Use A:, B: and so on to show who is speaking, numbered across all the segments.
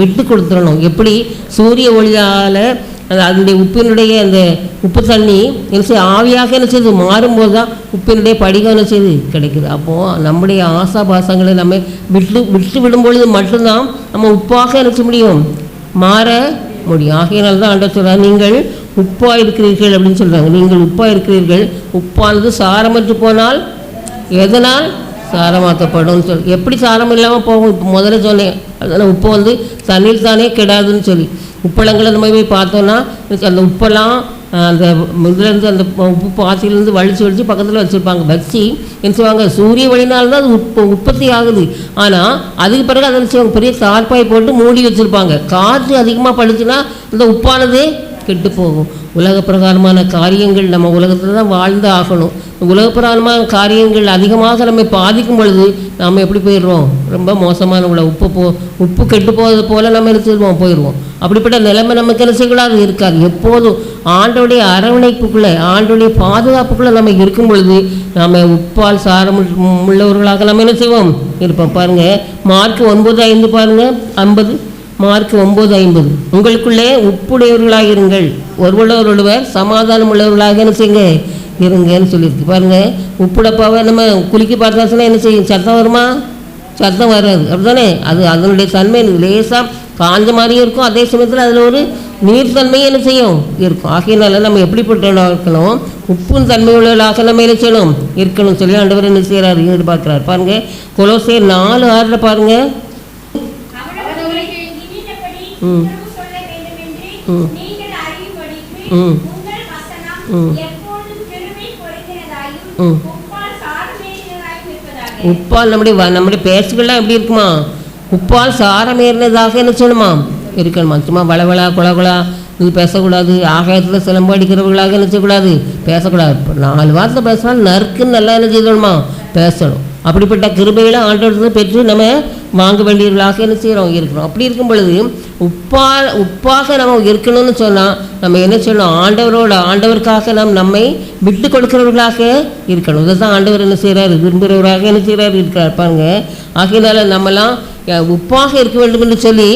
A: விட்டு கொடுத்துடணும் எப்படி? சூரிய ஒளியால் அது அதனுடைய உப்பினுடைய அந்த உப்பு தண்ணி என்ன செய்ய ஆவியாக என்ன செய்யுது? மாறும்போது தான் உப்பினுடைய படிகம் என்ன செய்யுது? கிடைக்குது. அப்போது நம்முடைய ஆசாபாசங்களை நம்ம விட்டு விட்டு விடும் பொழுது மட்டும்தான் நம்ம உப்பாக என்ன முடியும்? மாற முடியும். ஆகையினால் தான் ஆண்டவர் சொல்றார் நீங்கள் உப்பாக இருக்கிறீர்கள் அப்படின்னு சொல்கிறாங்க நீங்கள் உப்பாக இருக்கிறீர்கள். உப்பானது சாரமற்று போனால் எதனால்? சாரமாக்கப்படும் சொல்லி எப்படி சாரம் இல்லாமல் போகும்? இப்போ முதல்ல சொன்னேன். அதனால் உப்பு வந்து தண்ணீர் தானே கெடாதுன்னு சொல்லி. உப்பளங்களை நம்ம போய் பார்த்தோன்னா அந்த உப்பெல்லாம் அந்த இதுலேருந்து அந்த உப்பு பாத்தியிலேருந்து வலிச்சு வலிச்சு பக்கத்தில் வச்சுருப்பாங்க. வச்சு என்ன செய்வாங்க? சூரிய வழினால்தான் அது உப்பு உற்பத்தி ஆகுது. ஆனால் அதுக்கு பிறகு அதை செய்வாங்க? பெரிய தார்ப்பாய் போட்டு மூடி வச்சுருப்பாங்க. காற்று அதிகமாக படுச்சுன்னா இந்த உப்பானது கெட்டு போகும். உலக பிரகாரமான காரியங்கள் நம்ம உலகத்தில் தான் வாழ்ந்து ஆகணும். உலக பிரகாரமான காரியங்கள் அதிகமாக நம்ம பாதிக்கும் பொழுது நாம் எப்படி போயிடுறோம்? ரொம்ப மோசமான உள்ள உப்பு போ உப்பு கெட்டு போகிறது போல் நம்ம என்ன செய்வோம்? போயிடுவோம். அப்படிப்பட்ட நிலைமை நமக்கு என்ன செய்யக்கூடாது? இருக்காது. எப்போதும் ஆண்டோடைய அரவணைப்புக்குள்ளே ஆண்டோடைய பாதுகாப்புக்குள்ளே நம்ம இருக்கும் பொழுது நாம் உப்பால் சாரம் உள்ளவர்களாக நம்ம என்ன செய்வோம்? இருப்போம். பாருங்கள் மார்க் ஒன்பது ஐந்து பாருங்கள் ஐம்பது. மார்க் ஒம்பது ஐம்பது. உங்களுக்குள்ளே உப்புடையவர்களாக இருங்கள் ஒருவர் ஒருவர் சமாதானம் உள்ளவர்களாக என்ன செய்யுங்க இருங்கன்னு சொல்லியிருக்கு? பாருங்கள் உப்புடப்பாவை நம்ம குலுக்கி பார்த்தாச்சுன்னா என்ன செய்யும்? சத்தம் வருமா? சத்தம் வராது. அப்படிதானே அது அதனுடைய தன்மை லேசாக காஞ்ச மாதிரியும் இருக்கும். அதே சமயத்தில் அதில் ஒரு நீர்த்தன்மையும் என்ன செய்யும்? இருக்கும். ஆகையினால நம்ம எப்படிப்பட்டவர்களாக இருக்கணும் உப்பும் தன்மை உள்ளவர்களாக நம்ம என்ன செய்யணும்? இருக்கணும். சொல்லி ஆண்டவர் என்ன செய்கிறார் எதிர்பார்க்கிறார் பாருங்கள் கொலோசே நாலு ஆறில்
B: பாருங்கள்
A: ம். ம். ம். ம். ம்.
B: உப்பால்
A: நம்முடைய வ- நம்முடைய பேச்சுக்கள்லாம் எப்படி இருக்குமா உப்பால் சாரமேறினதாக என்ன சொல்லணுமா இருக்கணுமா சும்மா வளவளா குளகுளா இது பேசக்கூடாது ஆகாயத்தில் சிலம்பு அடிக்கிறவர்களாக என்ன செய்யக்கூடாது பேசக்கூடாது நாலு வாரத்தில் பேசினா நறுக்குன்னு நல்லா என்ன செய்யணுமா பேசணும் அப்படிப்பட்ட கிருபைகளை ஆண்டு பெற்று நம்ம வாங்க வேண்டியவர்களாக என்ன செய்கிறோம் இருக்கிறோம். அப்படி இருக்கும் பொழுது உப்பா உப்பாக நம்ம இருக்கணும்னு சொன்னால் நம்ம என்ன சொல்லணும் ஆண்டவரோட ஆண்டவருக்காக நாம் நம்மை விட்டு கொடுக்கிறவர்களாக இருக்கணும். இதுதான் ஆண்டவர் என்ன செய்கிறார் விரும்புகிறவராக என்ன செய்கிறார் இருக்கிறார். பாருங்க. ஆகையினால நம்மலாம் உப்பாக இருக்க வேண்டும் என்று சொல்லி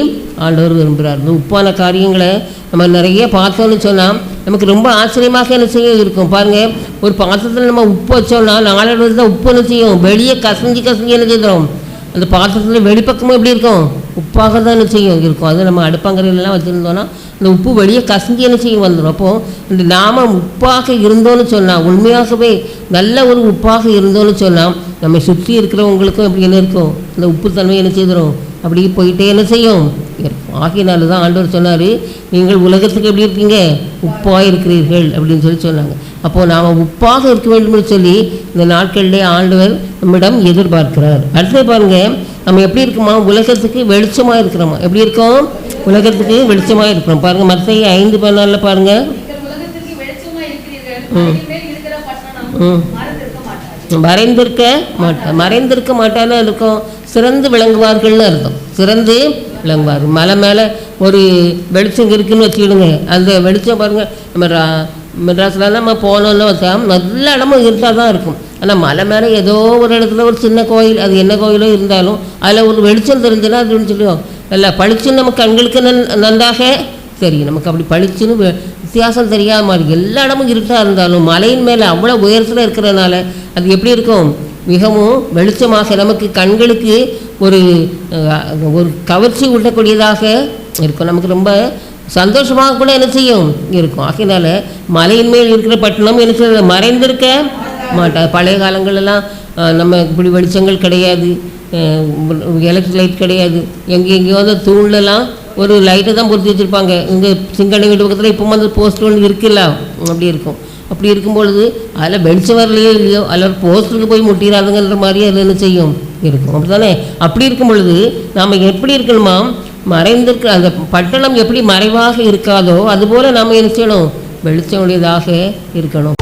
A: ஆண்டவர் விரும்புகிறார் இந்த உப்பான காரியங்களை நம்ம நிறைய பார்த்தோம்னு சொன்னால் நமக்கு ரொம்ப ஆச்சரியமாக என்ன செய்ய இருக்கும். பாருங்கள் ஒரு பாத்திரத்தில் நம்ம உப்பு வச்சோம்னா நாலு தான் உப்பு என்ன செய்யும்? வெளியே கசஞ்சி கசஞ்சி என்ன செய்கிறோம் அந்த பாத்திரத்தில் வெளிப்பக்கமும் எப்படி இருக்கும்? உப்பாக தான் என்ன செய்யும்? இருக்கும். அது நம்ம அடுப்பங்கரையிலலாம் வச்சுருந்தோன்னா அந்த உப்பு வெளியே கசங்கி என்ன செய்யும்? வந்துடும் அப்போது இந்த நாம உப்பாக இருந்தோன்னு சொன்னால் உண்மையாகவே நல்ல ஒரு உப்பாக இருந்தோன்னு சொன்னால் நம்மை சுற்றி இருக்கிறவங்களுக்கும் எப்படி என்ன இருக்கும்? அந்த உப்பு தன்மை என்ன செய்திடும் அப்படி போயிட்டே என்ன செய்யும்? இருக்கும் ஆகையினால தான் ஆண்டவர் சொன்னார் நீங்கள் உலகத்துக்கு எப்படி இருக்கீங்க? உப்பாக இருக்கிறீர்கள் அப்படின்னு சொல்லி சொன்னாங்க. அப்போது நாம் உப்பாக இருக்க வேண்டும்னு சொல்லி இந்த நாட்களிலே ஆண்டவர் நம்மிடம் எதிர்பார்க்கிறார். அடுத்து பாருங்க நம்ம எப்படி இருக்குமா? உலகத்துக்கு வெளிச்சமாக இருக்கிறோமா? எப்படி இருக்கோம்? உலகத்துக்கு வெளிச்சமாக இருக்கிறோம். பாருங்கள் மற்ற ஐந்து பதினாலில்
C: பாருங்கள் ம்.
A: ம்.
C: மறந்திருக்க மாட்டார்.
A: மறைந்திருக்க மாட்டா மறைந்திருக்க மாட்டான்னு இருக்கும். சிறந்து விளங்குவார்கள்னு அர்த்தம். சிறந்து விளங்குவார் மலை மேலே ஒரு வெளிச்சம் இருக்குன்னு வச்சுக்கிடுங்க. அந்த வெளிச்சம் பாருங்கள் நம்ம ரா- மெட்ராஸ்லாம் நம்ம போனோம்னு வச்சா நல்ல இடமும் இருட்டாக தான் இருக்கும். ஆனால் மலை மேலே ஏதோ ஒரு இடத்துல ஒரு சின்ன கோயில் அது என்ன கோயிலோ இருந்தாலும் அதில் ஒரு வெளிச்சம் தெரிஞ்சுன்னா அது சொல்லுவோம். நல்லா பளிச்சுன்னு நம்ம கண்களுக்கு நன் நன்றாக தெரியும். நமக்கு அப்படி பளிச்சுன்னு வித்தியாசம் தெரியாத மாதிரி எல்லா இடமும் இருட்டாக இருந்தாலும் மலையின் மேலே அவ்வளோ உயரத்தில் இருக்கிறதுனால அது எப்படி இருக்கும்? மிகவும் வெளிச்சமாக நமக்கு கண்களுக்கு ஒரு ஒரு கவர்ச்சி ஊட்டக்கூடியதாக இருக்கும். நமக்கு ரொம்ப சந்தோஷமாக கூட என்ன செய்யும்? இருக்கும். ஆகையினால மலையின் மேல் இருக்கிற பட்டணம் என்ன செய்ய மறைந்திருக்க மாட்டாது. பழைய காலங்களெல்லாம் நம்ம இப்படி வெளிச்சங்கள் கிடையாது. எலக்ட்ரிக் லைட் கிடையாது. எங்கே எங்கேயோ வந்து தூண்லலாம் ஒரு லைட்டை தான் பொருத்தி வச்சுருப்பாங்க. இங்கே சிங்கண்ணி வீட்டு பக்கத்தில் இப்போ வந்து போஸ்ட் ஒன்று இருக்குல்ல? அப்படி இருக்கும். அப்படி இருக்கும் பொழுது அதில் வெளிச்சம் வரலையோ இல்லையோ அதில் போஸ்டருக்கு போய் முட்டிடாதுங்கிற மாதிரி அது என்ன செய்யும்? இருக்கும். அப்படிதானே அப்படி இருக்கும் பொழுது நாம் எப்படி இருக்கணுமா? மறைந்திருக்க அந்த பட்டணம் எப்படி மறைவாக இருக்காதோ அதுபோல் நாம் என்ன செய்யணும்? வெளிச்சம் உடையதாக இருக்கணும்.